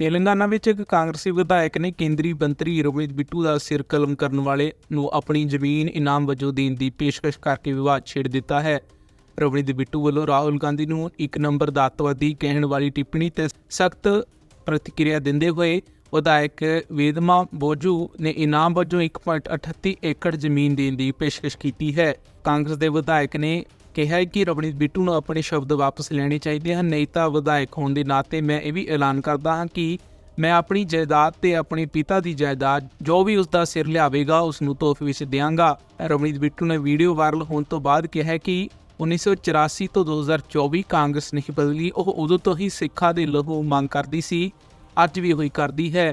ਤੇਲੰਗਾਨਾ ਵਿੱਚ ਇੱਕ ਕਾਂਗਰਸੀ ਵਿਧਾਇਕ ਨੇ ਕੇਂਦਰੀ ਮੰਤਰੀ ਰਵਨੀਤ ਬਿੱਟੂ ਦਾ ਸਿਰ ਕਲਮ ਕਰਨ ਵਾਲੇ ਨੂੰ ਆਪਣੀ ਜ਼ਮੀਨ ਇਨਾਮ ਵਜੋਂ ਦੇਣ ਦੀ ਪੇਸ਼ਕਸ਼ ਕਰਕੇ ਵਿਵਾਦ ਛੇੜ ਦਿੱਤਾ ਹੈ। ਰਵਨੀਤ ਬਿੱਟੂ ਵੱਲੋਂ ਰਾਹੁਲ ਗਾਂਧੀ ਨੂੰ ਇੱਕ ਨੰਬਰ ਦਾਤਵਾਦੀ ਕਹਿਣ ਵਾਲੀ ਟਿੱਪਣੀ ਤੇ ਸਖਤ ਪ੍ਰਤੀਕਿਰਿਆ ਦਿੰਦੇ ਹੋਏ ਵਿਧਾਇਕ ਵੇਦਮਾ ਬੋਜੂ ਨੇ ਇਨਾਮ ਵਜੋਂ 1.38 ਏਕੜ ਜ਼ਮੀਨ ਦੇਣ ਦੀ ਪੇਸ਼ਕਸ਼ ਕੀਤੀ ਹੈ। ਕਾਂਗਰਸ ਦੇ ਵਿਧਾਇਕ ਨੇ ਕਿਹਾ ਹੈ ਕਿ ਰਵਨੀਤ ਬਿੱਟੂ ਨੂੰ ਆਪਣੇ ਸ਼ਬਦ ਵਾਪਸ ਲੈਣੇ ਚਾਹੀਦੇ ਹਨ, ਨਹੀਂ ਤਾਂ ਵਿਧਾਇਕ ਹੋਣ ਦੇ ਨਾਤੇ ਮੈਂ ਇਹ ਵੀ ਐਲਾਨ ਕਰਦਾ ਹਾਂ ਕਿ ਮੈਂ ਆਪਣੀ ਜਾਇਦਾਦ ਤੇ ਆਪਣੇ ਪਿਤਾ ਦੀ ਜਾਇਦਾਦ ਜੋ ਵੀ ਉਸ ਦਾ ਸਿਰ ਲਿਆਵੇਗਾ ਉਸ ਨੂੰ ਤੋਹਫੇ ਵਿੱਚ ਦਿਆਂਗਾ। ਰਵਨੀਤ ਬਿੱਟੂ ਨੇ ਵੀਡੀਓ ਵਾਇਰਲ ਹੋਣ ਤੋਂ ਬਾਅਦ ਕਿਹਾ ਹੈ ਕਿ 1984 ਤੋਂ 2024 ਕਾਂਗਰਸ ਨਹੀਂ ਬਦਲੀ, ਉਹ ਉਦੋਂ ਤੋਂ ਹੀ ਸਿੱਖਾਂ ਦੇ ਲਹੂ ਮੰਗ ਕਰਦੀ ਸੀ, ਅੱਜ ਵੀ ਉਹੀ ਕਰਦੀ ਹੈ।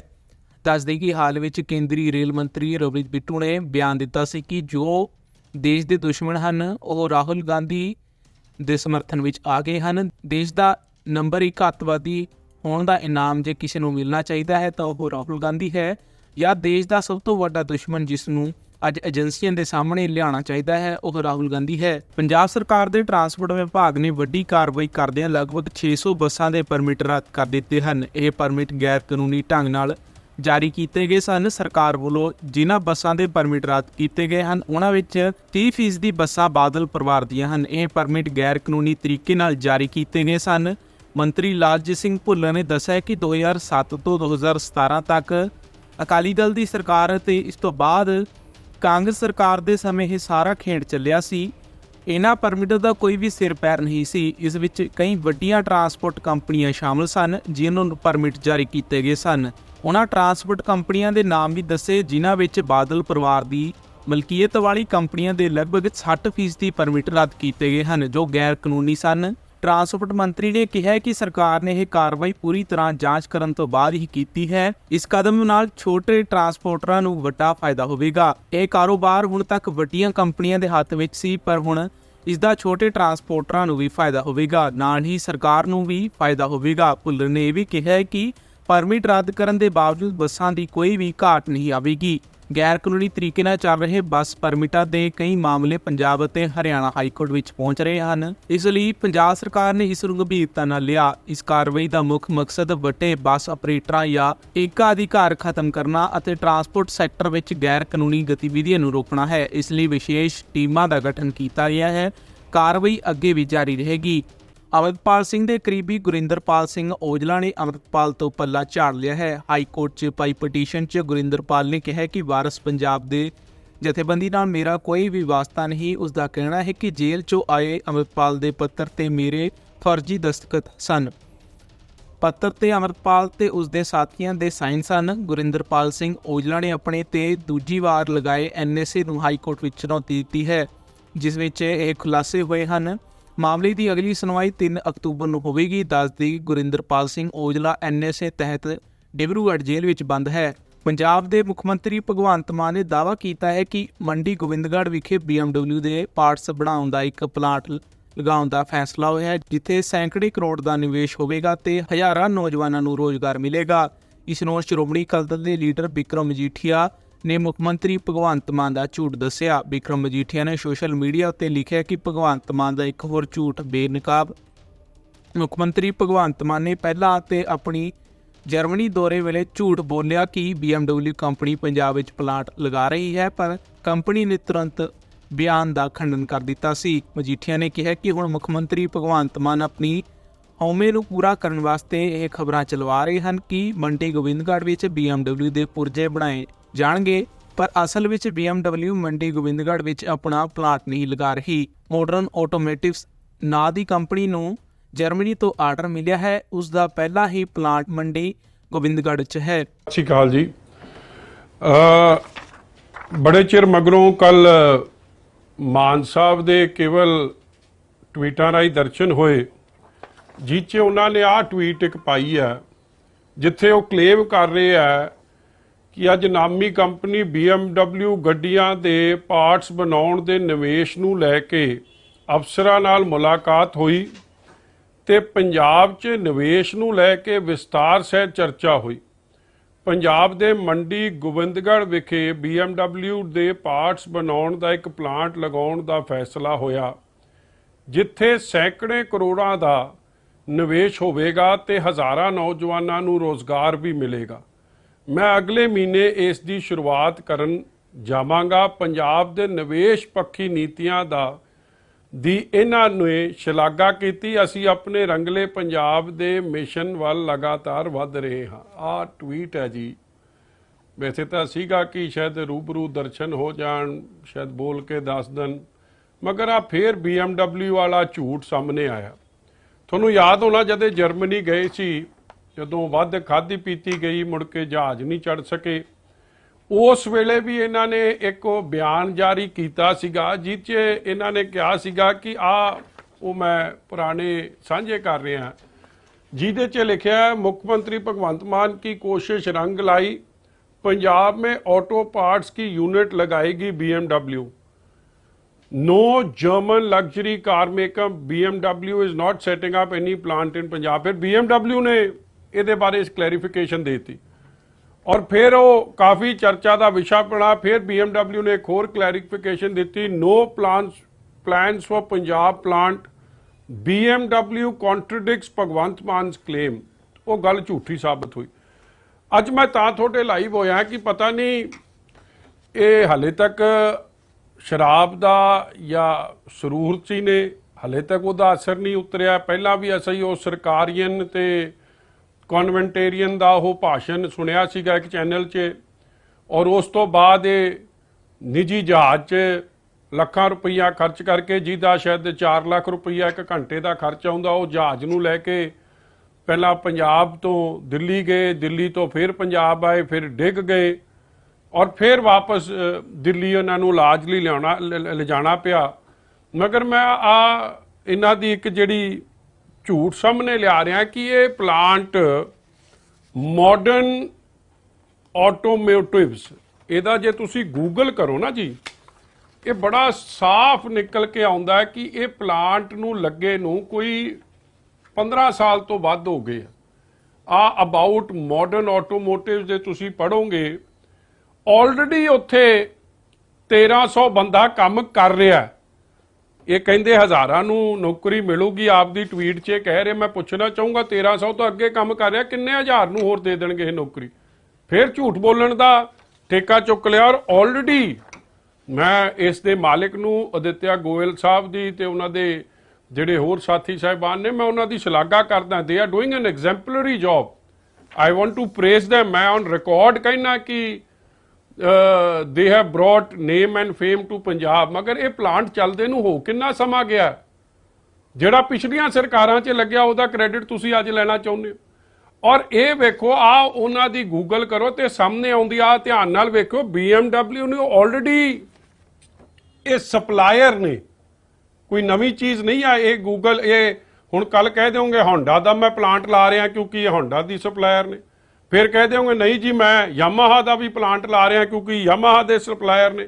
ਦੱਸਦੇ ਕਿ ਹਾਲ ਵਿੱਚ ਕੇਂਦਰੀ ਰੇਲ ਮੰਤਰੀ ਰਵਨੀਤ ਬਿੱਟੂ ਨੇ ਬਿਆਨ ਦਿੱਤਾ ਸੀ ਕਿ ਜੋ ਦੇਸ਼ ਦੇ ਦੁਸ਼ਮਣ ਹਨ, ਉਹ ਰਾਹੁਲ ਗਾਂਧੀ ਦੇ ਸਮਰਥਨ ਵਿੱਚ ਆ ਗਏ ਹਨ। ਦੇਸ਼ ਦਾ ਨੰਬਰ ਇੱਕ ਅੱਤਵਾਦੀ ਹੋਣ ਦਾ ਇਨਾਮ ਜੇ ਕਿਸੇ ਨੂੰ ਮਿਲਣਾ ਚਾਹੀਦਾ ਹੈ, ਤਾਂ ਉਹ ਰਾਹੁਲ ਗਾਂਧੀ ਹੈ ਜਾਂ ਦੇਸ਼ ਦਾ ਸਭ ਤੋਂ ਵੱਡਾ ਦੁਸ਼ਮਣ ਜਿਸ ਨੂੰ ਅੱਜ ਏਜੰਸੀਆਂ ਦੇ ਸਾਹਮਣੇ ਲਿਆਉਣਾ ਚਾਹੀਦਾ ਹੈ, ਉਹ ਰਾਹੁਲ ਗਾਂਧੀ ਹੈ। ਪੰਜਾਬ ਸਰਕਾਰ ਦੇ ਟਰਾਂਸਪੋਰਟ ਵਿਭਾਗ ਨੇ ਵੱਡੀ ਕਾਰਵਾਈ ਕਰਦਿਆਂ ਲਗਭਗ 600 ਬੱਸਾਂ ਦੇ ਪਰਮਿਟ ਰੱਦ ਕਰ ਦਿੱਤੇ ਹਨ। ਇਹ ਪਰਮਿਟ ਗੈਰ ਕਾਨੂੰਨੀ ਢੰਗ ਨਾਲ ਜਾਰੀ ਕੀਤੇ ਗਏ ਸਨ। ਸਰਕਾਰ ਵੱਲੋਂ ਜਿਨ੍ਹਾਂ ਬੱਸਾਂ ਦੇ ਪਰਮਿਟ ਰੱਦ ਕੀਤੇ ਗਏ ਹਨ ਉਹਨਾਂ ਵਿੱਚ 30% ਦੀ ਬੱਸਾਂ ਬਾਦਲ ਪਰਿਵਾਰ ਦੀਆਂ ਹਨ। ਇਹ ਪਰਮਿਟ ਗੈਰ ਕਾਨੂੰਨੀ ਤਰੀਕੇ ਨਾਲ ਜਾਰੀ ਕੀਤੇ ਗਏ ਸਨ। ਮੰਤਰੀ ਲਾਲਜੀਤ ਸਿੰਘ ਭੁੱਲਰ ਨੇ ਦੱਸਿਆ ਕਿ 2007 ਤੋਂ 2017 ਤੱਕ ਅਕਾਲੀ ਦਲ ਦੀ ਸਰਕਾਰ ਅਤੇ ਇਸ ਤੋਂ ਬਾਅਦ ਕਾਂਗਰਸ ਸਰਕਾਰ ਦੇ ਸਮੇਂ ਇਹ ਸਾਰਾ ਖੇਡ ਚੱਲਿਆ ਸੀ। ਇਹਨਾਂ ਪਰਮਿਟਾਂ ਦਾ ਕੋਈ ਵੀ ਸਿਰ ਪੈਰ ਨਹੀਂ ਸੀ। ਇਸ ਵਿੱਚ ਕਈ ਵੱਡੀਆਂ ਟਰਾਂਸਪੋਰਟ ਕੰਪਨੀਆਂ ਸ਼ਾਮਲ ਸਨ, ਜਿਨ੍ਹਾਂ ਨੂੰ ਪਰਮਿਟ ਜਾਰੀ ਕੀਤੇ ਗਏ ਸਨ। ਉਹਨਾਂ ਟਰਾਂਸਪੋਰਟ ਕੰਪਨੀਆਂ ਦੇ ਨਾਮ ਵੀ ਦੱਸੇ, ਜਿਨ੍ਹਾਂ ਵਿੱਚ ਬਾਦਲ ਪਰਿਵਾਰ ਦੀ ਮਲਕੀਅਤ ਵਾਲੀ ਕੰਪਨੀਆਂ ਦੇ ਲਗਭਗ 60% ਪਰਮਿਟ ਰੱਦ ਕੀਤੇ ਗਏ ਹਨ, ਜੋ ਗੈਰ ਕਾਨੂੰਨੀ ਸਨ। ਟਰਾਂਸਪੋਰਟ ਮੰਤਰੀ ਨੇ ਕਿਹਾ ਕਿ ਸਰਕਾਰ ਨੇ ਇਹ ਕਾਰਵਾਈ ਪੂਰੀ ਤਰ੍ਹਾਂ ਜਾਂਚ ਕਰਨ ਤੋਂ ਬਾਅਦ ਹੀ ਕੀਤੀ ਹੈ। ਇਸ ਕਦਮ ਨਾਲ ਛੋਟੇ ਟਰਾਂਸਪੋਰਟਰਾਂ ਨੂੰ ਵੱਡਾ ਫਾਇਦਾ ਹੋਵੇਗਾ। ਇਹ ਕਾਰੋਬਾਰ ਹੁਣ ਤੱਕ ਵੱਡੀਆਂ ਕੰਪਨੀਆਂ ਦੇ ਹੱਥ ਵਿੱਚ ਸੀ, ਪਰ ਹੁਣ ਇਸ ਦਾ ਛੋਟੇ ਟਰਾਂਸਪੋਰਟਰਾਂ ਨੂੰ ਵੀ ਫਾਇਦਾ ਹੋਵੇਗਾ। ਨਾਲ ਹੀ ਸਰਕਾਰ ਨੂੰ ਵੀ ਫਾਇਦਾ ਹੋਵੇਗਾ। ਭੁੱਲਰ ਨੇ ਇਹ ਵੀ ਕਿਹਾ ਕਿ ਪਰਮਿਟ ਰੱਦ ਕਰਨ ਦੇ ਬਾਵਜੂਦ ਬੱਸਾਂ ਦੀ ਕੋਈ ਵੀ ਘਾਟ ਨਹੀਂ ਆਵੇਗੀ। ਗੈਰ ਕਾਨੂੰਨੀ ਤਰੀਕੇ ਨਾਲ ਚੱਲ ਰਹੇ ਬੱਸ ਪਰਮਿਟਾਂ ਦੇ ਕਈ ਮਾਮਲੇ ਪੰਜਾਬ ਅਤੇ ਹਰਿਆਣਾ ਹਾਈ ਕੋਰਟ ਵਿੱਚ ਪਹੁੰਚ ਰਹੇ ਹਨ। ਇਸ ਲਈ ਪੰਜਾਬ ਸਰਕਾਰ ਨੇ ਇਸ ਨੂੰ ਗੰਭੀਰਤਾ ਨਾਲ ਲਿਆ। ਇਸ ਕਾਰਵਾਈ ਦਾ ਮੁੱਖ ਮਕਸਦ ਵੱਡੇ ਬੱਸ ਆਪਰੇਟਰਾਂ ਜਾਂ ਏਕਾਧਿਕਾਰ ਖਤਮ ਕਰਨਾ ਅਤੇ ਟਰਾਂਸਪੋਰਟ ਸੈਕਟਰ ਵਿੱਚ ਗੈਰ ਕਾਨੂੰਨੀ ਗਤੀਵਿਧੀਆਂ ਨੂੰ ਰੋਕਣਾ ਹੈ। ਇਸ ਲਈ ਵਿਸ਼ੇਸ਼ ਟੀਮਾਂ ਦਾ ਗਠਨ ਕੀਤਾ ਗਿਆ ਹੈ। ਕਾਰਵਾਈ ਅੱਗੇ ਵੀ ਜਾਰੀ ਰਹੇਗੀ। ਅਮਰਪਾਲ ਸਿੰਘ ਦੇ ਕਰੀਬੀ ਗੁਰਿੰਦਰਪਾਲ ਸਿੰਘ ਔਜਲਾ ਨੇ ਅਮਰਪਾਲ ਤੋਂ ਪੱਲਾ ਝਾੜ ਲਿਆ ਹੈ। ਹਾਈ ਕੋਰਟ 'ਚ ਪਾਈ ਪਟੀਸ਼ਨ 'ਚ ਗੁਰਿੰਦਰਪਾਲ ਨੇ ਕਿਹਾ ਕਿ ਵਾਰਸ ਪੰਜਾਬ ਦੇ ਜਥੇਬੰਦੀ ਨਾਲ ਮੇਰਾ ਕੋਈ ਵੀ ਵਾਸਤਾ ਨਹੀਂ। ਉਸ ਦਾ ਕਹਿਣਾ ਹੈ ਕਿ ਜੇਲ੍ਹ 'ਚੋਂ ਆਏ ਅਮਰਪਾਲ ਦੇ ਪੱਤਰ ਤੇ ਮੇਰੇ ਫਰਜ਼ੀ ਦਸਤਖਤ ਸਨ। ਪੱਤਰ ਤੇ ਅਮਰਪਾਲ ਤੇ ਉਸ ਦੇ ਸਾਥੀਆਂ ਦੇ ਸਾਈਨ ਸਨ। ਗੁਰਿੰਦਰਪਾਲ ਸਿੰਘ ਔਜਲਾ ਨੇ ਆਪਣੇ ਤੇ ਦੂਜੀ ਵਾਰ ਲਗਾਏ ਐਨਐਸਏ ਨੂੰ ਹਾਈ ਕੋਰਟ ਵਿੱਚ ਚੁਣੌਤੀ ਦਿੱਤੀ ਹੈ, ਜਿਸ ਵਿੱਚ ਇਹ ਖੁਲਾਸੇ ਹੋਏ ਹਨ। ਮਾਮਲੇ ਦੀ ਅਗਲੀ ਸੁਣਵਾਈ 3 ਅਕਤੂਬਰ ਨੂੰ ਹੋਵੇਗੀ। ਦੱਸਦੀ ਗੁਰਿੰਦਰਪਾਲ ਸਿੰਘ ਔਜਲਾ ਐਨਐਸਏ ਤਹਿਤ ਡਿਬਰੂਗੜ੍ਹ ਜੇਲ੍ਹ ਵਿੱਚ ਬੰਦ ਹੈ। ਪੰਜਾਬ ਦੇ ਮੁੱਖ ਮੰਤਰੀ ਭਗਵੰਤ ਮਾਨ ਨੇ ਦਾਅਵਾ ਕੀਤਾ ਹੈ ਕਿ ਮੰਡੀ ਗੋਬਿੰਦਗੜ੍ਹ ਵਿਖੇ BMW ਦੇ ਪਾਰਟਸ ਬਣਾਉਣ ਦਾ ਇੱਕ ਪਲਾਂਟ ਲਗਾਉਣ ਦਾ ਫੈਸਲਾ ਹੋਇਆ ਹੈ, ਜਿੱਥੇ ਸੈਂਕੜੇ ਕਰੋੜ ਦਾ ਨਿਵੇਸ਼ ਹੋਵੇਗਾ ਤੇ ਹਜ਼ਾਰਾਂ ਨੌਜਵਾਨਾਂ ਨੂੰ ਰੋਜ਼ਗਾਰ ਮਿਲੇਗਾ। ਇਸ ਨੂੰ ਸ਼੍ਰੋਮਣੀ ਅਕਾਲੀ ਦਲ ਦੇ ਲੀਡਰ ਵਿਕਰਮ ਮਜੀਠੀਆ ਨੇ ਮੁੱਖ ਮੰਤਰੀ ਭਗਵੰਤ ਮਾਨ ਦਾ ਝੂਠ ਦੱਸਿਆ। ਵਿਕਰਮ ਮਜੀਠੀਆ ਨੇ ਸੋਸ਼ਲ ਮੀਡੀਆ ਉੱਤੇ ਲਿਖਿਆ ਕਿ ਭਗਵੰਤ ਮਾਨ ਦਾ ਇੱਕ ਹੋਰ ਝੂਠ ਬੇਨਕਾਬ। ਮੁੱਖ ਮੰਤਰੀ ਭਗਵੰਤ ਮਾਨ ਨੇ ਪਹਿਲਾਂ ਤੇ ਆਪਣੀ ਜਰਮਨੀ ਦੌਰੇ ਵੇਲੇ ਝੂਠ ਬੋਲਿਆ ਕਿ BMW ਕੰਪਨੀ ਪੰਜਾਬ ਵਿੱਚ ਪਲਾਂਟ ਲਗਾ ਰਹੀ ਹੈ, ਪਰ ਕੰਪਨੀ ਨੇ ਤੁਰੰਤ ਬਿਆਨ ਦਾ ਖੰਡਨ ਕਰ ਦਿੱਤਾ ਸੀ। ਮਜੀਠੀਆ ਨੇ ਕਿਹਾ ਕਿ ਹੁਣ ਮੁੱਖ ਮੰਤਰੀ ਭਗਵੰਤ ਮਾਨ ਆਪਣੀ ਹਉਮੈ ਨੂੰ ਪੂਰਾ ਕਰਨ ਵਾਸਤੇ ਇਹ ਖਬਰਾਂ ਚਲਵਾ ਰਹੇ ਹਨ ਕਿ ਮੰਡੀ ਗੋਬਿੰਦਗੜ੍ਹ ਵਿੱਚ BMW ਦੇ ਪੁਰਜੇ ਬਣਾਏ ਜਾਣਗੇ, ਪਰ ਅਸਲ ਵਿੱਚ BMW ਮੰਡੀ ਗੋਬਿੰਦਗੜ੍ਹ ਵਿੱਚ ਆਪਣਾ ਪਲਾਂਟ ਨਹੀਂ ਲਗਾ ਰਹੀ। ਮਾਡਰਨ ਆਟੋਮੋਟਿਵਸ ਨਾਂ ਦੀ ਕੰਪਨੀ ਨੂੰ ਜਰਮਨੀ ਤੋਂ ਆਰਡਰ ਮਿਲਿਆ ਹੈ, ਉਸ ਦਾ ਪਹਿਲਾ ਹੀ ਪਲਾਂਟ ਮੰਡੀ ਗੋਬਿੰਦਗੜ੍ਹ 'ਚ ਹੈ। ਸਤਿ ਸ਼੍ਰੀ ਅਕਾਲ ਜੀ। ਅ, ਬੜੇ ਚਿਰ ਮਗਰੋਂ ਕੱਲ ਮਾਨ ਸਾਹਿਬ ਦੇ ਕੇਵਲ ਟਵੀਟਾਂ ਰਾਹੀਂ ਦਰਸ਼ਨ ਹੋਏ। ਜਿਹ 'ਚ ਉਹਨਾਂ ਨੇ ਆਹ ਟਵੀਟ ਇੱਕ ਪਾਈ ਹੈ, ਜਿੱਥੇ ਉਹ ਕਲੇਮ ਕਰ ਰਹੇ ਆ ਕਿ ਅੱਜ ਨਾਮੀ ਕੰਪਨੀ BMW ਗੱਡੀਆਂ ਦੇ ਪਾਰਟਸ ਬਣਾਉਣ ਦੇ ਨਿਵੇਸ਼ ਨੂੰ ਲੈ ਕੇ ਅਫਸਰਾਂ ਨਾਲ ਮੁਲਾਕਾਤ ਹੋਈ ਤੇ ਪੰਜਾਬ 'ਚ ਨਿਵੇਸ਼ ਨੂੰ ਲੈ ਕੇ ਵਿਸਤਾਰ ਸਹਿਤ ਚਰਚਾ ਹੋਈ। ਪੰਜਾਬ ਦੇ ਮੰਡੀ ਗੋਬਿੰਦਗੜ੍ਹ ਵਿਖੇ BMW ਦੇ ਪਾਰਟਸ ਬਣਾਉਣ ਦਾ ਇੱਕ ਪਲਾਂਟ ਲਗਾਉਣ ਦਾ ਫੈਸਲਾ ਹੋਇਆ, ਜਿੱਥੇ ਸੈਂਕੜੇ ਕਰੋੜਾਂ ਦਾ ਨਿਵੇਸ਼ ਹੋਵੇਗਾ ਤੇ ਹਜ਼ਾਰਾਂ ਨੌਜਵਾਨਾਂ ਨੂੰ ਰੋਜ਼ਗਾਰ ਵੀ ਮਿਲੇਗਾ। ਮੈਂ ਅਗਲੇ ਮਹੀਨੇ ਇਸ ਦੀ ਸ਼ੁਰੂਆਤ ਕਰਨ ਜਾਵਾਂਗਾ। ਪੰਜਾਬ ਦੇ ਨਿਵੇਸ਼ ਪੱਖੀ ਨੀਤੀਆਂ ਦਾ ਦੀ ਇਹਨਾਂ ਨੇ ਸ਼ਲਾਘਾ ਕੀਤੀ। ਅਸੀਂ ਆਪਣੇ ਰੰਗਲੇ ਪੰਜਾਬ ਦੇ ਮਿਸ਼ਨ ਵੱਲ ਲਗਾਤਾਰ ਵੱਧ ਰਹੇ ਹਾਂ। ਆਹ ਟਵੀਟ ਹੈ ਜੀ। ਵੈਸੇ ਤਾਂ ਸੀਗਾ ਕਿ ਸ਼ਾਇਦ ਰੂਬਰੂ ਦਰਸ਼ਨ ਹੋ ਜਾਣ, ਸ਼ਾਇਦ ਬੋਲ ਕੇ ਦੱਸ ਦੇਣ, ਮਗਰ ਆ ਫੇਰ BMW ਵਾਲਾ ਝੂਠ ਸਾਹਮਣੇ ਆਇਆ। ਤੁਹਾਨੂੰ ਯਾਦ ਹੋਣਾ ਜਦੋਂ ਜਰਮਨੀ ਗਏ ਸੀ ਜਦੋਂ ਵੱਧ ਖਾਧੀ ਪੀਤੀ ਗਈ ਮੁੜ ਕੇ ਜਹਾਜ਼ ਨਹੀਂ ਚੜ ਸਕੇ ਉਸ ਵੇਲੇ ਵੀ ਇਹਨਾਂ ਨੇ ਇੱਕ ਉਹ ਬਿਆਨ ਜਾਰੀ ਕੀਤਾ ਸੀਗਾ ਜਿਹ 'ਚ ਇਹਨਾਂ ਨੇ ਕਿਹਾ ਸੀਗਾ ਕਿ ਆ ਉਹ ਮੈਂ ਪੁਰਾਣੇ ਸਾਂਝੇ ਕਰ ਰਿਹਾ ਜਿਹਦੇ 'ਚ ਲਿਖਿਆ ਹੈ ਮੁੱਖ ਮੰਤਰੀ ਭਗਵੰਤ ਮਾਨ की कोशिश रंग लाई पंजाब में ऑटो पार्ट्स की यूनिट लगाएगी BMW No German luxury car maker BMW is not setting up any plant in Punjab. ਫਿਰ BMW ਨੇ ਇਹਦੇ ਬਾਰੇ ਇਸ ਕਲੈਰੀਫਿਕੇਸ਼ਨ ਦਿੱਤੀ ਔਰ ਫਿਰ ਉਹ ਕਾਫੀ ਚਰਚਾ ਦਾ ਵਿਸ਼ਾ ਬਣਾ ਫਿਰ BMW ਨੇ ਇੱਕ ਹੋਰ ਕਲੈਰੀਫਿਕੇਸ਼ਨ ਦਿੱਤੀ no plans plans for Punjab plant BMW contradicts Bhagwant Mann's claim ਉਹ ਗੱਲ ਝੂਠੀ ਸਾਬਤ ਹੋਈ ਅੱਜ ਮੈਂ ਤਾਂ ਤੁਹਾਡੇ ਲਾਈਵ ਹੋਇਆ ਕਿ ਪਤਾ ਨਹੀਂ ਇਹ ਹਲੇ ਤੱਕ ਸ਼ਰਾਬ ਦਾ ਜਾਂ ਸਰੂਰਤ ਸੀ ਨੇ, ਹਲੇ ਤੱਕ ਉਹਦਾ ਅਸਰ ਨਹੀਂ ਉਤਰਿਆ। ਪਹਿਲਾਂ ਵੀ ਅਸੀਂ ਉਹ ਸਰਕਾਰੀਅਨ ਤੇ ਕਨਵੈਂਟੇਰੀਅਨ ਦਾ ਉਹ ਭਾਸ਼ਣ ਸੁਣਿਆ ਸੀਗਾ ਇੱਕ ਚੈਨਲ 'ਚ, ਔਰ ਉਸ ਤੋਂ ਬਾਅਦ ਇਹ ਨਿੱਜੀ ਜਹਾਜ਼ 'ਚ ਲੱਖਾਂ ਰੁਪਈਆ ਖਰਚ ਕਰਕੇ ਜਿਹਦਾ ਸ਼ਾਇਦ 4 ਲੱਖ ਰੁਪਈਆ ਇੱਕ ਘੰਟੇ ਦਾ ਖਰਚ ਆਉਂਦਾ, ਉਹ ਜਹਾਜ਼ ਨੂੰ ਲੈ ਕੇ ਪਹਿਲਾਂ ਪੰਜਾਬ ਤੋਂ ਦਿੱਲੀ ਗਏ, ਦਿੱਲੀ ਤੋਂ ਫਿਰ ਪੰਜਾਬ ਆਏ, ਫਿਰ ਡਿੱਗ ਗਏ। ਔਰ ਫਿਰ ਵਾਪਸ ਦਿੱਲੀ ਉਹਨਾਂ ਨੂੰ ਇਲਾਜ ਲਈ ਲਿਆਉਣਾ, ਲ- ਲ- ਲਿਜਾਣਾ ਪਿਆ। ਮਗਰ ਮੈਂ ਆ ਇਹਨਾਂ ਦੀ ਇੱਕ ਜਿਹੜੀ ਝੂਠ ਸਾਹਮਣੇ ਲਿਆ ਰਿਹਾ ਕਿ ਇਹ ਪਲਾਂਟ ਮਾਡਰਨ ਆਟੋਮੋਟਿਵਸ ਇਹਦਾ ਜੇ ਤੁਸੀਂ ਗੂਗਲ ਕਰੋ ਨਾ ਜੀ, ਇਹ ਬੜਾ ਸਾਫ਼ ਨਿਕਲ ਕੇ ਆਉਂਦਾ ਕਿ ਇਹ ਪਲਾਂਟ ਨੂੰ ਲੱਗੇ ਨੂੰ ਕੋਈ 15 ਸਾਲ ਤੋਂ ਵੱਧ ਹੋ ਗਏ ਆ। ਅਬਾਊਟ ਮਾਡਰਨ ਆਟੋਮੋਟਿਵਸ ਜੇ ਤੁਸੀਂ ਪੜੋਗੇ ਆਲਰੇਡੀ ਉੱਥੇ 1300 ਬੰਦਾ ਕੰਮ ਕਰ ਰਿਹਾ ਇਹ ਕਹਿੰਦੇ ਹਜ਼ਾਰਾਂ ਨੂੰ ਨੌਕਰੀ ਮਿਲੂਗੀ। ਆਪਦੀ ਟਵੀਟ 'ਚ ਇਹ ਕਹਿ ਰਹੇ, ਮੈਂ ਪੁੱਛਣਾ ਚਾਹੂੰਗਾ 1300 ਤੋਂ ਅੱਗੇ ਕੰਮ ਕਰ ਰਿਹਾ, ਕਿੰਨੇ ਹਜ਼ਾਰ ਨੂੰ ਹੋਰ ਦੇ ਦੇਣਗੇ ਇਹ ਨੌਕਰੀ? ਫਿਰ ਝੂਠ ਬੋਲਣ ਦਾ ਠੇਕਾ ਚੁੱਕ ਲਿਆ ਔਰ ਆਲਰੇਡੀ ਮੈਂ ਇਸ ਦੇ ਮਾਲਕ ਨੂੰ, ਅਦਿੱਤਿਆ ਗੋਇਲ ਸਾਹਿਬ ਦੀ ਤੇ ਉਹਨਾਂ ਦੇ ਜਿਹੜੇ ਹੋਰ ਸਾਥੀ ਸਾਹਿਬਾਨ ਨੇ, ਮੈਂ ਉਹਨਾਂ ਦੀ ਸ਼ਲਾਘਾ ਕਰਦਾ they are doing an exemplary job I want to praise them ਮੈਂ ਔਨ ਰਿਕਾਰਡ ਕਹਿਣਾ ਕਿ they have brought name and fame to Punjab. ਮਗਰ ਇਹ ਪਲਾਂਟ ਚੱਲਦੇ ਨੂੰ ਹੋ ਕਿੰਨਾ ਸਮਾਂ ਗਿਆ? ਜਿਹੜਾ ਪਿਛਲੀਆਂ ਸਰਕਾਰਾਂ 'ਚ ਲੱਗਿਆ, ਉਹਦਾ ਕ੍ਰੈਡਿਟ ਤੁਸੀਂ ਅੱਜ ਲੈਣਾ ਚਾਹੁੰਦੇ ਹੋ। ਔਰ ਇਹ ਵੇਖੋ, ਆ ਉਹਨਾਂ ਦੀ ਗੂਗਲ ਕਰੋ ਤੇ ਸਾਹਮਣੇ ਆਉਂਦੀ ਆ ਧਿਆਨ ਨਾਲ ਵੇਖੋ BMW ਨੇ ਆਲਰੇਡੀ ਇਹ ਸਪਲਾਇਰ ਨੇ। ਕੋਈ ਨਵੀਂ ਚੀਜ਼ ਨਹੀਂ ਆ, ਇਹ ਗੂਗਲ ਇਹ ਹੁਣ ਕੱਲ ਕਹਿ ਦਿਓਗੇ ਹੋਂਡਾ ਦਾ ਮੈਂ ਪਲਾਂਟ ਲਾ ਰਿਹਾ ਕਿਉਂਕਿ ਇਹ ਹੋਂਡਾ ਦੀ ਸਪਲਾਇਰ ਨੇ। ਫਿਰ ਕਹਿ ਦਿਓਗੇ, ਨਹੀਂ ਜੀ, ਮੈਂ ਯਾਮਾਹਾ ਦਾ ਵੀ ਪਲਾਂਟ ਲਾ ਰਿਹਾ ਕਿਉਂਕਿ ਯਾਮਾਹਾ ਦੇ ਸਪਲਾਇਰ ਨੇ।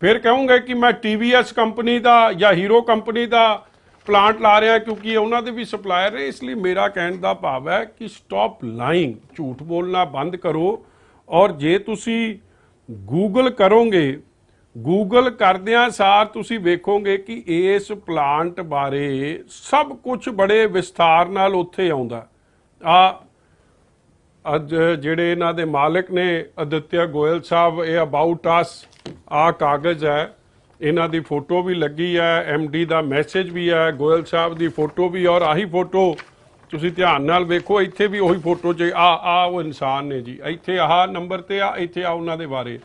ਫਿਰ ਕਹੋਗੇ ਕਿ ਮੈਂ TVS ਕੰਪਨੀ ਦਾ ਜਾਂ ਹੀਰੋ ਕੰਪਨੀ ਦਾ ਪਲਾਂਟ ਲਾ ਰਿਹਾ ਕਿਉਂਕਿ ਉਹਨਾਂ ਦੇ ਵੀ ਸਪਲਾਇਰ ਨੇ। ਇਸ ਲਈ ਮੇਰਾ ਕਹਿਣ ਦਾ ਭਾਵ ਹੈ ਕਿ ਸਟਾਪ ਲਾਈਂਗ ਝੂਠ ਬੋਲਣਾ ਬੰਦ ਕਰੋ। ਔਰ ਜੇ ਤੁਸੀਂ ਗੂਗਲ ਕਰੋਗੇ ਗੂਗਲ ਕਰਦਿਆਂ ਸਾਰ ਤੁਸੀਂ ਵੇਖੋਗੇ ਕਿ ਇਸ ਪਲਾਂਟ ਬਾਰੇ ਸਭ ਕੁਝ ਬੜੇ ਵਿਸਥਾਰ ਨਾਲ ਉੱਥੇ ਆਉਂਦਾ। ਆ ਅੱਜ ਜਿਹੜੇ ਇਹਨਾਂ ਦੇ ਮਾਲਕ ਨੇ, ਅਦਿੱਤਿਆ ਗੋਇਲ ਸਾਹਿਬ, ਇਹ ਅਬਾਊਟ ਅਸ ਆ ਕਾਗਜ਼ ਹੈ। ਇਹਨਾਂ ਦੀ ਫੋਟੋ ਵੀ ਲੱਗੀ ਹੈ ਐਮਡੀ ਦਾ ਮੈਸੇਜ ਵੀ ਹੈ, ਗੋਇਲ ਸਾਹਿਬ ਦੀ ਫੋਟੋ ਵੀ, ਔਰ ਆਹੀ ਫੋਟੋ ਤੁਸੀਂ ਧਿਆਨ ਨਾਲ ਵੇਖੋ, ਇੱਥੇ ਵੀ ਉਹੀ ਫੋਟੋ ਚ ਆ ਆ ਉਹ ਇਨਸਾਨ ਨੇ ਜੀ। ਇੱਥੇ ਆਹ ਨੰਬਰ ਤੇ ਆ, ਇੱਥੇ ਆ ਉਹਨਾਂ ਦੇ ਬਾਰੇ।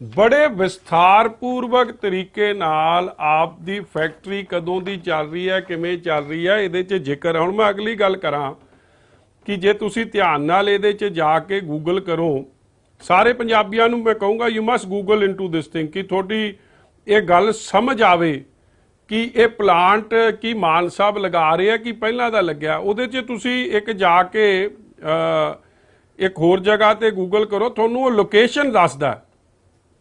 ਬੜੇ ਵਿਸਥਾਰ ਪੂਰਵਕ ਤਰੀਕੇ ਨਾਲ ਆਪ ਦੀ ਫੈਕਟਰੀ ਕਦੋਂ ਦੀ ਚੱਲ ਰਹੀ ਹੈ, ਕਿਵੇਂ ਚੱਲ ਰਹੀ ਹੈ, ਇਹਦੇ 'ਚ ਜ਼ਿਕਰ ਹੁਣ ਮੈਂ ਅਗਲੀ ਗੱਲ ਕਰਾਂ। ਕਿ ਜੇ ਤੁਸੀਂ ਧਿਆਨ ਨਾਲ ਇਹਦੇ 'ਚ ਜਾ ਕੇ ਗੂਗਲ ਕਰੋ, ਸਾਰੇ ਪੰਜਾਬੀਆਂ ਨੂੰ ਮੈਂ ਕਹੂੰਗਾ you must Google into this thing ਕਿ ਤੁਹਾਡੀ ਇਹ ਗੱਲ ਸਮਝ ਆਵੇ ਕਿ ਇਹ ਪਲਾਂਟ ਕੀ ਮਾਨ ਸਾਹਿਬ ਲਗਾ ਰਹੇ ਆ, ਕਿ ਪਹਿਲਾਂ ਦਾ ਲੱਗਿਆ। ਉਹਦੇ 'ਚ ਤੁਸੀਂ ਇੱਕ ਜਾ ਕੇ ਇੱਕ ਹੋਰ ਜਗ੍ਹਾ ਤੇ ਗੂਗਲ ਕਰੋ, ਤੁਹਾਨੂੰ ਉਹ ਲੋਕੇਸ਼ਨ ਦੱਸਦਾ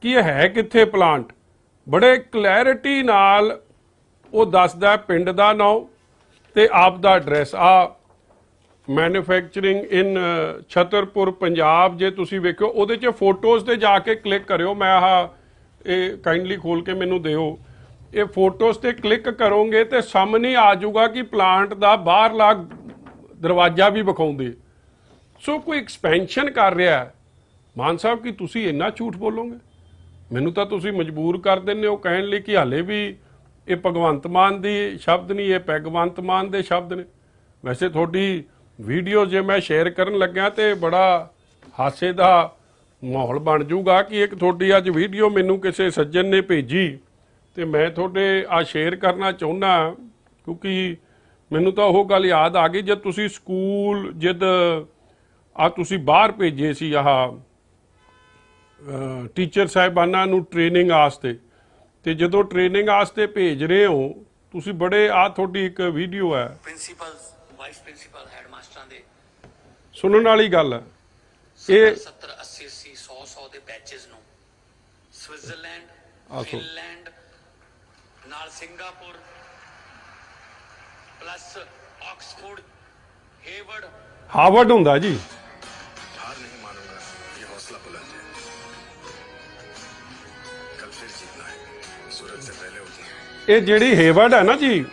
ਕਿ ਇਹ ਹੈ ਕਿੱਥੇ ਪਲਾਂਟ ਬੜੇ ਕਲੈਰਿਟੀ ਨਾਲ ਉਹ ਦੱਸਦਾ ਪਿੰਡ ਦਾ ਨਾਮ ਤੇ ਆਪ ਦਾ ਐਡਰੈਸ ਆ ਮੈਨੂਫੈਕਚਰਿੰਗ ਇਨ ਛਤਰਪੁਰ ਪੰਜਾਬ ਜੇ ਤੁਸੀਂ ਵੇਖਿਓ, ਉਹਦੇ 'ਚ ਫੋਟੋਜ਼ ਤੇ ਜਾ ਕੇ ਕਲਿੱਕ ਕਰਿਓ। ਮੈਂ ਆਹ, ਇਹ ਕਾਈਂਡਲੀ ਖੋਲ ਕੇ ਮੈਨੂੰ ਦਿਓ। ਇਹ ਫੋਟੋਜ਼ ਤੇ ਕਲਿੱਕ ਕਰੋਗੇ ਤੇ ਸਾਹਮਣੇ ਆ ਜਾਊਗਾ ਕਿ ਪਲਾਂਟ ਦਾ ਬਾਹਰਲਾ ਦਰਵਾਜ਼ਾ ਵੀ ਵਿਖਾਉਂਦੇ। ਸੋ ਕੋਈ ਐਕਸਪੈਂਸ਼ਨ ਕਰ ਰਿਹਾ ਮਾਨ ਸਾਹਿਬ, ਕਿ ਤੁਸੀਂ ਇੰਨਾ ਝੂਠ ਬੋਲੋਗੇ? ਮੈਨੂੰ ਤਾਂ ਤੁਸੀਂ ਮਜਬੂਰ ਕਰ ਦਿੰਦੇ ਹੋ ਕਹਿਣ ਲਈ ਕਿ ਹਾਲੇ ਵੀ ਇਹ ਭਗਵੰਤ ਮਾਨ ਦੀ ਸ਼ਬਦ ਨਹੀਂ, ਇਹ ਭਗਵੰਤ ਮਾਨ ਦੇ ਸ਼ਬਦ ਨੇ। ਵੈਸੇ ਤੁਹਾਡੀ ਵੀਡੀਓ ਜੇ ਮੈਂ ਸ਼ੇਅਰ ਕਰਨ ਲੱਗਿਆ ਤੇ ਬੜਾ ਹਾਸੇ ਦਾ ਮਾਹੌਲ ਬਣ ਜਾਊਗਾ ਕਿ ਇੱਕ ਤੁਹਾਡੀ ਅੱਜ ਵੀਡੀਓ ਮੈਨੂੰ ਕਿਸੇ ਸੱਜਣ ਨੇ ਭੇਜੀ ਤੇ ਮੈਂ ਤੁਹਾਡੇ ਆ ਸ਼ੇਅਰ ਕਰਨਾ ਚਾਹੁੰਦਾ ਕਿਉਂਕਿ ਮੈਨੂੰ ਤਾਂ ਉਹ ਗੱਲ ਯਾਦ ਆ ਗਈ ਜਦ ਤੁਸੀਂ ਸਕੂਲ ਜਦ ਆ ਤੁਸੀਂ ਬਾਹਰ ਭੇਜੇ ਸੀ ਆਹ ਟੀਚਰ ਸਾਹਿਬਾਨਾਂ ਨੂੰ ਟ੍ਰੇਨਿੰਗ ਵਾਸਤੇ। ਤੇ ਜਦੋਂ ਟ੍ਰੇਨਿੰਗ ਵਾਸਤੇ ਭੇਜ ਰਹੇ ਹੋ, ਤੁਸੀਂ ਬੜੇ ਆ ਤੁਹਾਡੀ ਇੱਕ ਵੀਡੀਓ ਹੈ। ਪ੍ਰਿੰਸੀਪਲ ਵਾਈਸ ਪ੍ਰਿੰਸੀਪਲ ਹੈਡਮਾਸਟਰਾਂ ਦੇ ਸੁਣਨ ਵਾਲੀ ਗੱਲ ਇਹ 70 80 80 100 100 ਦੇ ਬੈਚਸ ਨੂੰ ਸਵਿਟਜ਼ਰਲੈਂਡ ਫਿਨਲੈਂਡ ਨਾਲ Singapore plus Oxford Harvard Harvard ਹੁੰਦਾ ਜੀ। ਹਾਰ ਨਹੀਂ ਮਾਨੂੰਗਾ। ਇਹ ਹੌਸਲਾ ਬੁਲੰਦ ਹੈ। ਕੱਲ ਫਿਰ ਜਿੱਤਣਾ ਹੈ। ਸੂਰਜ ਸੇ ਪਹਿਲੇ ਉੱਠਣਾ ਇਹ ਜਿਹੜੀ ਹੇਵਰਡ ਹੈ ਨਾ ਜੀ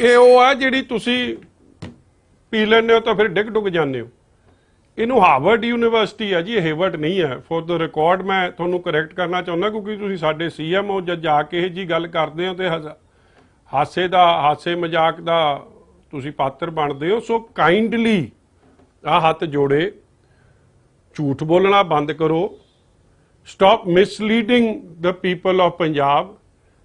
ਇਹ ਉਹ ਆ ਜਿਹੜੀ ਤੁਸੀਂ ਪੀ ਲੈਂਦੇ ਹੋ ਤਾਂ ਫਿਰ ਡਿੱਗ ਡੁੱਗ ਜਾਂਦੇ ਹੋ। ਇਹਨੂੰ ਹਾਰਵਰਡ ਯੂਨੀਵਰਸਿਟੀ ਹੈ ਜੀ ਹੇਵਰਡ ਨਹੀਂ ਹੈ ਫॉर द ਰਿਕਾਰਡ ਮੈਂ ਤੁਹਾਨੂੰ ਕਰੈਕਟ ਕਰਨਾ ਚਾਹੁੰਦਾ ਕਿਉਂਕਿ ਤੁਸੀਂ ਸਾਡੇ ਸੀਐਮ ਹੋ ਜਦ ਜਾ ਕੇ ਇਹ ਜੀ ਗੱਲ ਕਰਦੇ ਹੋ ਤੇ ਹਜ਼ਾ- ਹਾਸੇ ਦਾ, ਹਾਸੇ ਮਜ਼ਾਕ ਦਾ ਤੁਸੀਂ ਪਾਤਰ ਬਣਦੇ ਹੋ। ਸੋ ਕਾਈਂਡਲੀ ਆ ਹੱਥ ਜੋੜੇ, ਝੂਠ ਬੋਲਣਾ ਬੰਦ ਕਰੋ। Stop misleading the people of Punjab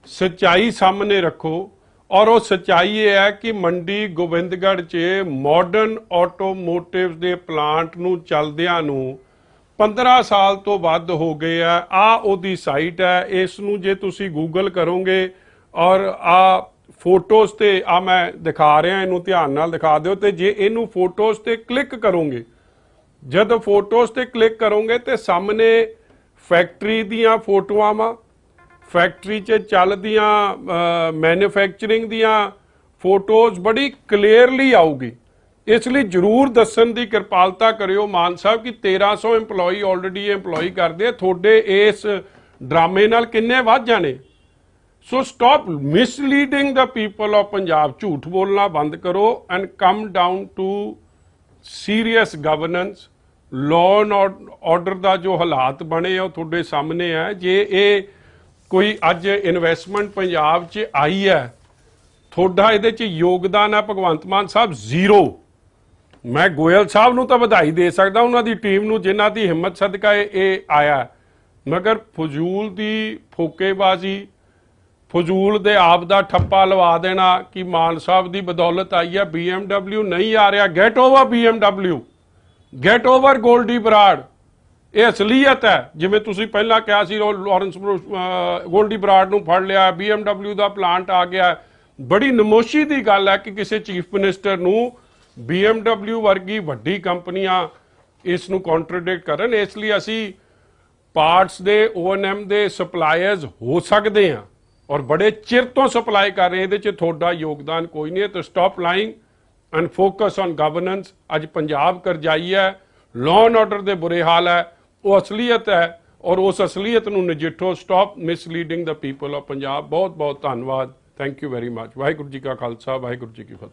ਸਚਾਈ ਸਾਹਮਣੇ ਰੱਖੋ। ਔਰ ਉਹ ਸਚਾਈ ਇਹ ਹੈ ਕਿ ਮੰਡੀ ਗੋਬਿੰਦਗੜ੍ਹ 'ਚ ਮਾਡਰਨ ਆਟੋਮੋਟਿਵਸ ਦੇ ਪਲਾਂਟ ਨੂੰ ਚੱਲਦਿਆਂ ਨੂੰ 15 ਸਾਲ ਤੋਂ ਵੱਧ ਹੋ ਗਏ ਆ। ਆ ਉਹਦੀ ਸਾਈਟ ਹੈ। ਇਸ ਨੂੰ ਜੇ ਤੁਸੀਂ ਗੂਗਲ ਕਰੋਗੇ ਔਰ ਆ ਫੋਟੋਜ਼ ਤੇ ਆ ਮੈਂ ਦਿਖਾ ਰਿਹਾ, ਇਹਨੂੰ ਧਿਆਨ ਨਾਲ ਦਿਖਾ ਦਿਓ ਤੇ ਜੇ ਇਹਨੂੰ ਫੋਟੋਜ਼ ਤੇ ਕਲਿੱਕ ਕਰੋਗੇ, ਜਦ ਫੋਟੋਜ਼ ਤੇ ਕਲਿੱਕ ਕਰੋਗੇ ਤੇ ਸਾਹਮਣੇ ਫੈਕਟਰੀ ਦੀਆਂ ਫੋਟੋਆਂ ਵਾ। ਫੈਕਟਰੀ 'ਚ ਚੱਲਦੀਆਂ ਮੈਨੂਫੈਕਚਰਿੰਗ ਦੀਆਂ ਫੋਟੋਜ਼ ਬੜੀ ਕਲੀਅਰਲੀ ਆਊਗੀ। ਇਸ ਲਈ ਜਰੂਰ ਦੱਸਣ ਦੀ ਕਿਰਪਾਲਤਾ ਕਰਿਓ, ਮਾਨ ਸਾਹਿਬ, ਕਿ 1300 EMPLOYE ਆਲਰੇਡੀ EMPLOYE ਕਰਦੇ ਆ। ਤੁਹਾਡੇ ਇਸ ਡਰਾਮੇ ਨਾਲ ਕਿੰਨੇ ਵੱਧ ਜਾਣੇ? So stop misleading the people of Punjab ਝੂਠ ਬੋਲਣਾ ਬੰਦ ਕਰੋ and come down to serious governance law and order ਦਾ ਜੋ ਹਾਲਾਤ ਬਣੇ ਆ, ਉਹ ਤੁਹਾਡੇ ਸਾਹਮਣੇ ਹੈ ਜੇ ਇਹ ਕੋਈ ਅੱਜ ਇਨਵੈਸਟਮੈਂਟ ਪੰਜਾਬ 'ਚ ਆਈ ਹੈ, ਤੁਹਾਡਾ ਇਹਦੇ 'ਚ ਯੋਗਦਾਨ ਹੈ ਭਗਵੰਤ ਮਾਨ ਸਾਹਿਬ ਜ਼ੀਰੋ। ਮੈਂ ਗੋਇਲ ਸਾਹਿਬ ਨੂੰ ਤਾਂ ਵਧਾਈ ਦੇ ਸਕਦਾ, ਉਹਨਾਂ ਦੀ ਟੀਮ ਨੂੰ ਜਿਨ੍ਹਾਂ ਦੀ ਹਿੰਮਤ ਸਦਕਾ ਇਹ- ਆਇਆ। ਮਗਰ ਫਜ਼ੂਲ ਦੀ ਫੋਕੇਬਾਜ਼ੀ, ਫਜ਼ੂਲ ਦੇ ਆਪ ਦਾ ਠੱਪਾ ਲਵਾ ਦੇਣਾ ਕਿ ਮਾਨ ਸਾਹਿਬ ਦੀ ਬਦੌਲਤ ਆਈ ਹੈ, BMW ਨਹੀਂ ਆ ਰਿਹਾ। Get over BMW get over Goldy Brar ਇਹ ਅਸਲੀਅਤ ਹੈ। ਜਿਵੇਂ ਤੁਸੀਂ ਪਹਿਲਾਂ ਕਿਹਾ ਸੀ ਲੋ- ਲਾਰੈਂਸ ਬਰੋ- ਗੋਲਡੀ ਬਰਾਡ ਨੂੰ ਫੜ ਲਿਆ BMW ਦਾ ਪਲਾਂਟ ਆ ਗਿਆ। ਬੜੀ ਨਮੋਸ਼ੀ ਦੀ ਗੱਲ ਹੈ ਕਿ ਕਿਸੇ ਚੀਫ ਮਿਨਿਸਟਰ ਨੂੰ BMW ਵਰਗੀ ਵੱਡੀ ਕੰਪਨੀਆਂ ਇਸ ਨੂੰ ਕੰਟਰਡਿਕਟ ਕਰਨ। ਇਸ ਲਈ ਅਸੀਂ ਪਾਰਟਸ ਦੇ O&M ਦੇ ਸਪਲਾਇਰਸ ਹੋ ਸਕਦੇ ਹਾਂ ਔਰ ਬੜੇ ਚਿਰ ਤੋਂ ਸਪਲਾਈ ਕਰ ਰਹੇ ਇਹਦੇ ਚ ਤੁਹਾਡਾ ਯੋਗਦਾਨ ਕੋਈ ਨਹੀਂ ਹੈ। ਤਾਂ stop lying and focus on governance ਅੱਜ ਪੰਜਾਬ ਕਰਜਾਈ ਹੈ। ਲਾਅ ਐਂਡ ਆਰਡਰ ਦੇ ਬੁਰੇ ਹਾਲ ਹੈ। ਉਹ ਅਸਲੀਅਤ ਹੈ ਔਰ ਉਸ ਅਸਲੀਅਤ ਨੂੰ ਨਜਿੱਠੋ। Stop misleading the people of Punjab ਬਹੁਤ ਬਹੁਤ ਧੰਨਵਾਦ। Thank you very much Waheguru ji ਕਾ ਖਾਲਸਾ, ਵਾਹਿਗੁਰੂ ਜੀ ਕੀ ਫਤਿਹ।